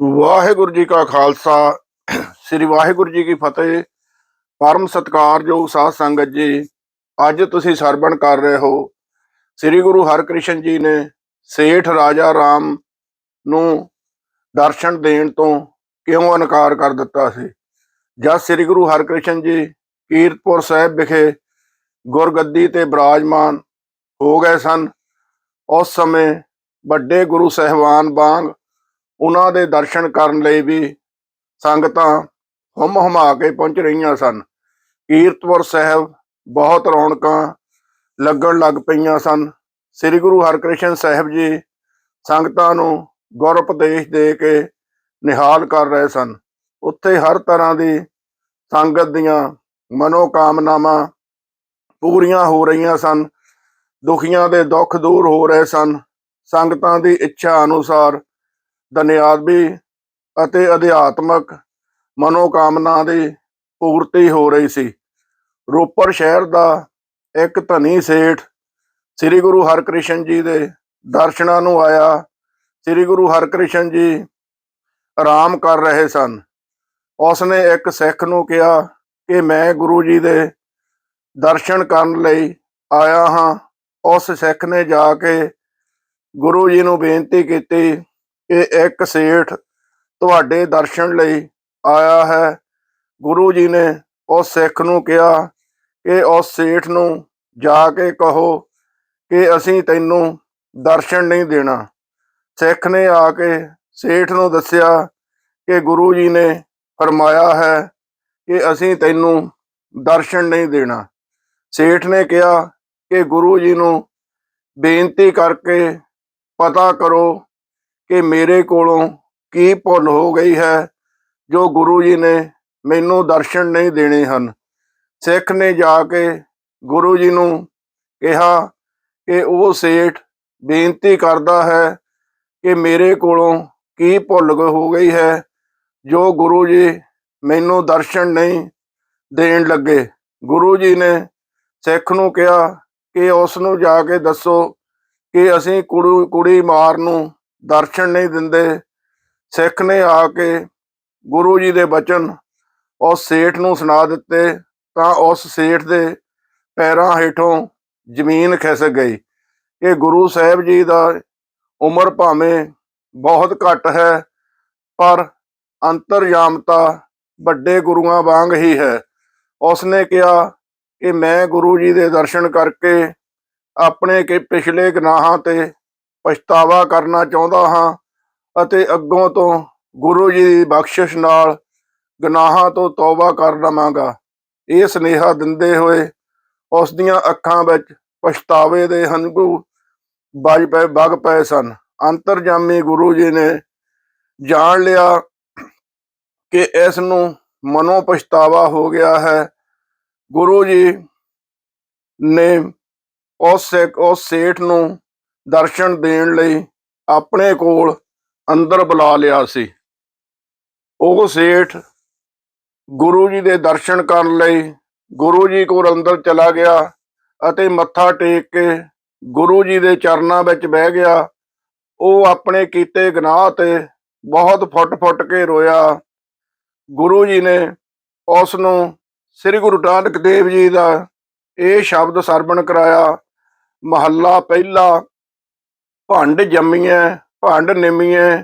ਵਾਹਿਗੁਰੂ ਜੀ ਕਾ ਖਾਲਸਾ, ਸ੍ਰੀ ਵਾਹਿਗੁਰੂ ਜੀ ਕੀ ਫਤਿਹ। ਪਰਮ ਸਤਿਕਾਰਯੋਗ ਸਾਧ ਸੰਗਤ ਜੀ, ਅੱਜ ਤੁਸੀਂ ਸਰਵਣ ਕਰ ਰਹੇ ਹੋ। ਸ੍ਰੀ ਗੁਰੂ ਹਰਕ੍ਰਿਸ਼ਨ ਜੀ ਨੇ ਸੇਠ ਰਾਜਾ ਰਾਮ ਨੂੰ ਦਰਸ਼ਨ ਦੇਣ ਤੋਂ ਕਿਉਂ ਇਨਕਾਰ ਕਰ ਦਿੱਤਾ ਸੀ? ਜਦ ਸ੍ਰੀ ਗੁਰੂ ਹਰਕ੍ਰਿਸ਼ਨ ਜੀ ਕੀਰਤਪੁਰ ਸਾਹਿਬ ਵਿਖੇ ਗੁਰਗੱਦੀ ਤੇ ਬਿਰਾਜਮਾਨ ਹੋ ਗਏ ਸਨ, ਉਸ ਸਮੇਂ ਵੱਡੇ ਗੁਰੂ ਸਹਿਬਾਨ ਵਾਂਗ ਉਹਨਾਂ ਦੇ ਦਰਸ਼ਨ ਕਰਨ ਲਈ ਵੀ ਸੰਗਤਾਂ ਹੁਮ ਹੁਮਾ ਕੇ ਪਹੁੰਚ ਰਹੀਆਂ ਸਨ। ਕੀਰਤਪੁਰ ਸਾਹਿਬ ਬਹੁਤ ਰੌਣਕਾਂ ਲੱਗਣ ਲੱਗ ਪਈਆਂ ਸਨ। ਸ੍ਰੀ ਗੁਰੂ ਹਰਕ੍ਰਿਸ਼ਨ ਸਾਹਿਬ ਜੀ ਸੰਗਤਾਂ ਨੂੰ ਗੁਰ ਉਪਦੇਸ਼ ਦੇ ਕੇ ਨਿਹਾਲ ਕਰ ਰਹੇ ਸਨ। ਉੱਥੇ ਹਰ ਤਰ੍ਹਾਂ ਦੀ ਸੰਗਤ ਦੀਆਂ ਮਨੋ ਕਾਮਨਾਵਾਂ ਪੂਰੀਆਂ ਹੋ ਰਹੀਆਂ ਸਨ। ਦੁਖੀਆਂ ਦੇ ਦੁੱਖ ਦੂਰ ਹੋ ਰਹੇ ਸਨ। ਸੰਗਤਾਂ ਦੀ ਇੱਛਾ ਅਨੁਸਾਰ ਦੁਨਿਆਦਵੀ ਅਤੇ ਅਧਿਆਤਮਕ ਮਨੋਕਾਮਨਾ ਦੀ ਪੂਰਤੀ ਹੋ ਰਹੀ ਸੀ। ਰੋਪੜ ਸ਼ਹਿਰ ਦਾ ਇੱਕ ਧਨੀ ਸੇਠ ਸ੍ਰੀ ਗੁਰੂ ਹਰਕ੍ਰਿਸ਼ਨ ਜੀ ਦੇ ਦਰਸ਼ਨਾਂ ਨੂੰ ਆਇਆ। ਸ੍ਰੀ ਗੁਰੂ ਹਰਕ੍ਰਿਸ਼ਨ ਜੀ ਆਰਾਮ ਕਰ ਰਹੇ ਸਨ। ਉਸਨੇ ਇੱਕ ਸਿੱਖ ਨੂੰ ਕਿਹਾ ਕਿ ਮੈਂ ਗੁਰੂ ਜੀ ਦੇ ਦਰਸ਼ਨ ਕਰਨ ਲਈ ਆਇਆ ਹਾਂ। ਉਸ ਸਿੱਖ ਨੇ ਜਾ ਕੇ ਗੁਰੂ ਜੀ ਨੂੰ ਬੇਨਤੀ ਕੀਤੀ ਕਿ ਇੱਕ ਸੇਠ ਤੁਹਾਡੇ ਦਰਸ਼ਨ ਲਈ ਆਇਆ ਹੈ। ਗੁਰੂ ਜੀ ਨੇ ਉਸ ਸਿੱਖ ਨੂੰ ਕਿਹਾ ਕਿ ਉਸ ਸੇਠ ਨੂੰ ਜਾ ਕੇ ਕਹੋ ਕਿ ਅਸੀਂ ਤੈਨੂੰ ਦਰਸ਼ਨ ਨਹੀਂ ਦੇਣਾ। ਸਿੱਖ ਨੇ ਆ ਕੇ ਸੇਠ ਨੂੰ ਦੱਸਿਆ ਕਿ ਗੁਰੂ ਜੀ ਨੇ ਫਰਮਾਇਆ ਹੈ ਕਿ ਅਸੀਂ ਤੈਨੂੰ ਦਰਸ਼ਨ ਨਹੀਂ ਦੇਣਾ। ਸੇਠ ਨੇ ਕਿਹਾ ਕਿ ਗੁਰੂ ਜੀ ਨੂੰ ਬੇਨਤੀ ਕਰਕੇ ਪਤਾ ਕਰੋ ਕਿ ਮੇਰੇ ਕੋਲੋਂ ਕੀ ਭੁੱਲ ਹੋ ਗਈ ਹੈ, ਜੋ ਗੁਰੂ ਜੀ ਨੇ ਮੈਨੂੰ ਦਰਸ਼ਨ ਨਹੀਂ ਦੇਣੇ ਹਨ। ਸਿੱਖ ਨੇ ਜਾ ਕੇ ਗੁਰੂ ਜੀ ਨੂੰ ਕਿਹਾ ਕਿ ਉਹ ਸੇਠ ਬੇਨਤੀ ਕਰਦਾ ਹੈ ਕਿ ਮੇਰੇ ਕੋਲੋਂ ਕੀ ਭੁੱਲ ਹੋ ਗਈ ਹੈ, ਜੋ ਗੁਰੂ ਜੀ ਮੈਨੂੰ ਦਰਸ਼ਨ ਨਹੀਂ ਦੇਣ ਲੱਗੇ। ਗੁਰੂ ਜੀ ਨੇ ਸਿੱਖ ਨੂੰ ਕਿਹਾ ਕਿ ਉਸ ਨੂੰ ਜਾ ਕੇ ਦੱਸੋ ਕਿ ਅਸੀਂ ਕੁੜੀ ਕੁੜੀ ਮਾਰ ਨੂੰ ਦਰਸ਼ਨ ਨਹੀਂ ਦਿੰਦੇ। ਸਿੱਖ ਨੇ ਆ ਕੇ ਗੁਰੂ ਜੀ ਦੇ ਬਚਨ ਉਸ ਸੇਠ ਨੂੰ ਸੁਣਾ ਦਿੱਤੇ ਤਾਂ ਉਸ ਸੇਠ ਦੇ ਪੈਰਾਂ ਹੇਠੋਂ ਜ਼ਮੀਨ ਖਿਸਕ ਗਈ। ਕਿ ਗੁਰੂ ਸਾਹਿਬ ਜੀ ਦਾ ਉਮਰ ਭਾਵੇਂ ਬਹੁਤ ਘੱਟ ਹੈ, ਪਰ ਅੰਤਰਯਾਮਤਾ ਵੱਡੇ ਗੁਰੂਆਂ ਵਾਂਗ ਹੀ ਹੈ। ਉਸਨੇ ਕਿਹਾ ਕਿ ਮੈਂ ਗੁਰੂ ਜੀ ਦੇ ਦਰਸ਼ਨ ਕਰਕੇ ਆਪਣੇ ਕਿ, ਪਿਛਲੇ ਗੁਨਾਹਾਂ ਤੇ ਪਛਤਾਵਾ ਕਰਨਾ ਚਾਹੁੰਦਾ ਹਾਂ ਅਤੇ ਅੱਗੋਂ ਤੋਂ ਗੁਰੂ ਜੀ ਦੀ ਬਖਸ਼ਿਸ਼ ਨਾਲ ਗੁਨਾਹਾਂ ਤੋਂ ਤੌਬਾ ਕਰ ਲਵਾਂਗਾ। ਇਹ ਸੁਨੇਹਾ ਦਿੰਦੇ ਹੋਏ ਉਸ ਦੀਆਂ ਅੱਖਾਂ ਵਿੱਚ ਪਛਤਾਵੇ ਦੇ ਹੰਝੂ ਵੱਜ ਪਏ ਵਗ ਪਏ ਸਨ। ਅੰਤਰਜਾਮੀ ਗੁਰੂ ਜੀ ਨੇ ਜਾਣ ਲਿਆ ਕਿ ਇਸ ਨੂੰ ਮਨੋ ਪਛਤਾਵਾ ਹੋ ਗਿਆ ਹੈ। ਗੁਰੂ ਜੀ ਨੇ ਉਸ ਸਿੱਖ, ਉਸ ਸੇਠ ਨੂੰ ਦਰਸ਼ਨ ਦੇਣ ਲਈ ਆਪਣੇ ਕੋਲ ਅੰਦਰ ਬੁਲਾ ਲਿਆ ਸੀ। ਉਹ ਸੇਠ ਗੁਰੂ ਜੀ ਦੇ ਦਰਸ਼ਨ ਕਰਨ ਲਈ ਗੁਰੂ ਜੀ ਕੋਲ ਅੰਦਰ ਚਲਾ ਗਿਆ ਅਤੇ ਮੱਥਾ ਟੇਕ ਕੇ ਗੁਰੂ ਜੀ ਦੇ ਚਰਨਾਂ ਵਿੱਚ ਬਹਿ ਗਿਆ। ਉਹ ਆਪਣੇ ਕੀਤੇ ਗੁਨਾਹ ਤੇ ਬਹੁਤ ਫੁੱਟ-ਫੁੱਟ ਕੇ ਰੋਇਆ। ਗੁਰੂ ਜੀ ਨੇ ਉਸ ਨੂੰ ਸ੍ਰੀ ਗੁਰੂ ਨਾਨਕ ਦੇਵ ਜੀ ਦਾ ਇਹ ਸ਼ਬਦ ਸਰਵਣ ਕਰਾਇਆ। ਮਹੱਲਾ ਪਹਿਲਾ ਭੰਡ ਜੰਮੀਐ, ਭੰਡ ਨਿਮੀਐ,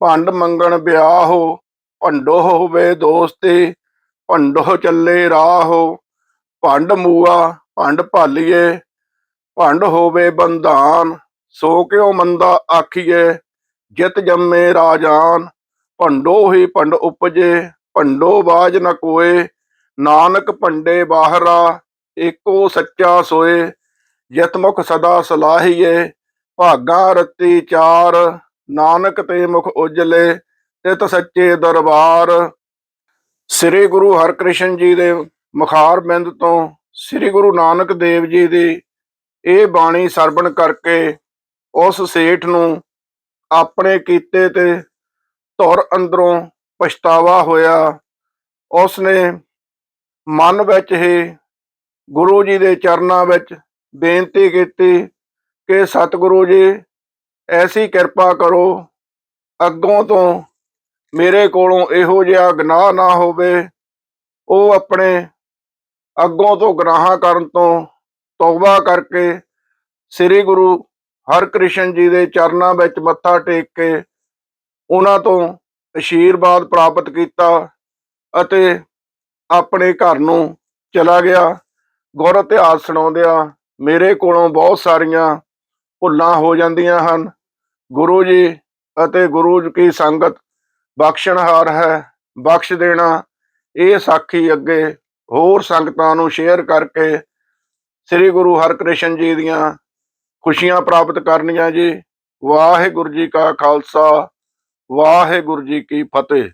ਭੰਡ ਮੰਗਣ ਵਿਆਹੋ ਭੰਡੋ ਹੋਵੇ ਦੋਸਤੀ ਭੰਡੋ ਚੱਲੇ ਰਾਹੋ। ਭੰਡ ਮੂਆ, ਭੰਡ ਭਾਲੀਏ ਭੰਡ ਹੋਵੇ ਬੰਧਾਨ, ਸੋ ਕਿਉ ਮੰਦਾ ਆਖੀਏ ਜਿਤ ਜੰਮੇ ਰਾਜਾਨ। ਭੰਡੋ ਹੀ ਭੰਡ ਉਪਜੇ, ਭੰਡੋ ਬਾਜ ਨ ਕੋਏ, ਨਾਨਕ ਭੰਡੇ ਬਾਹਰਾ, ਏਕੋ ਸੱਚਾ ਸੋਏ ਜਿਤ ਮੁਖ ਸਦਾ ਸਲਾਹੀਏ ਭਾਗਾ ਰਤੀ ਚਾਰ, ਨਾਨਕ ਤੇ ਮੁਖ ਉਜਲੇ, ਤਿਤ ਸੱਚੇ ਦਰਬਾਰ। ਸ੍ਰੀ ਗੁਰੂ ਹਰਕ੍ਰਿਸ਼ਨ ਜੀ ਦੇ ਮੁਖਾਰ ਬਿੰਦ ਤੋਂ ਸ੍ਰੀ ਗੁਰੂ ਨਾਨਕ ਦੇਵ ਜੀ ਦੀ ਇਹ ਬਾਣੀ ਸਰਵਣ ਕਰਕੇ ਉਸ ਸੇਠ ਨੂੰ ਆਪਣੇ ਕੀਤੇ ਤੇ ਧੁਰ ਅੰਦਰੋਂ ਪਛਤਾਵਾ ਹੋਇਆ। ਉਸ ਨੇ ਮਨ ਵਿੱਚ ਹੀ ਗੁਰੂ ਜੀ ਦੇ ਚਰਨਾਂ ਵਿੱਚ ਬੇਨਤੀ ਕੀਤੀ ਕਿ ਸਤਿਗੁਰੂ ਜੀ, ਐਸੀ ਕਿਰਪਾ ਕਰੋ, ਅੱਗੋਂ ਤੋਂ ਮੇਰੇ ਕੋਲੋਂ ਇਹੋ ਜਿਹਾ ਗਨਾਹ ਨਾ ਹੋਵੇ। ਉਹ ਆਪਣੇ ਅੱਗੋਂ ਤੋਂ ਗਨਾਹਾਂ ਕਰਨ ਤੋਂ ਤੌਬਾ ਕਰਕੇ ਸ੍ਰੀ ਗੁਰੂ ਹਰਕ੍ਰਿਸ਼ਨ ਜੀ ਦੇ ਚਰਨਾਂ ਵਿੱਚ ਮੱਥਾ ਟੇਕ ਕੇ ਉਹਨਾਂ ਤੋਂ ਅਸ਼ੀਰਵਾਦ ਪ੍ਰਾਪਤ ਕੀਤਾ ਅਤੇ ਆਪਣੇ ਘਰ ਨੂੰ ਚਲਾ ਗਿਆ। ਗੁਰ ਇਤਿਹਾਸ ਸੁਣਾਉਂਦਿਆਂ ਮੇਰੇ ਕੋਲੋਂ ਬਹੁਤ ਸਾਰੀਆਂ ਭੁੱਲਾਂ ਹੋ ਜਾਂਦੀਆਂ ਹਨ। ਗੁਰੂ ਜੀ ਅਤੇ ਗੁਰੂ ਜੀ ਕੀ ਸੰਗਤ ਬਖਸ਼ਣਹਾਰ ਹੈ, ਬਖਸ਼ ਦੇਣਾ। ਇਹ ਸਾਖੀ ਅੱਗੇ ਹੋਰ ਸੰਗਤਾਂ ਨੂੰ ਸ਼ੇਅਰ ਕਰਕੇ ਸ੍ਰੀ ਗੁਰੂ ਹਰਕ੍ਰਿਸ਼ਨ ਜੀ ਦੀਆਂ ਖੁਸ਼ੀਆਂ ਪ੍ਰਾਪਤ ਕਰਨੀਆਂ ਜੀ। ਵਾਹਿਗੁਰੂ ਜੀ ਕਾ ਖਾਲਸਾ, ਵਾਹਿਗੁਰੂ ਜੀ ਕੀ ਫਤਿਹ।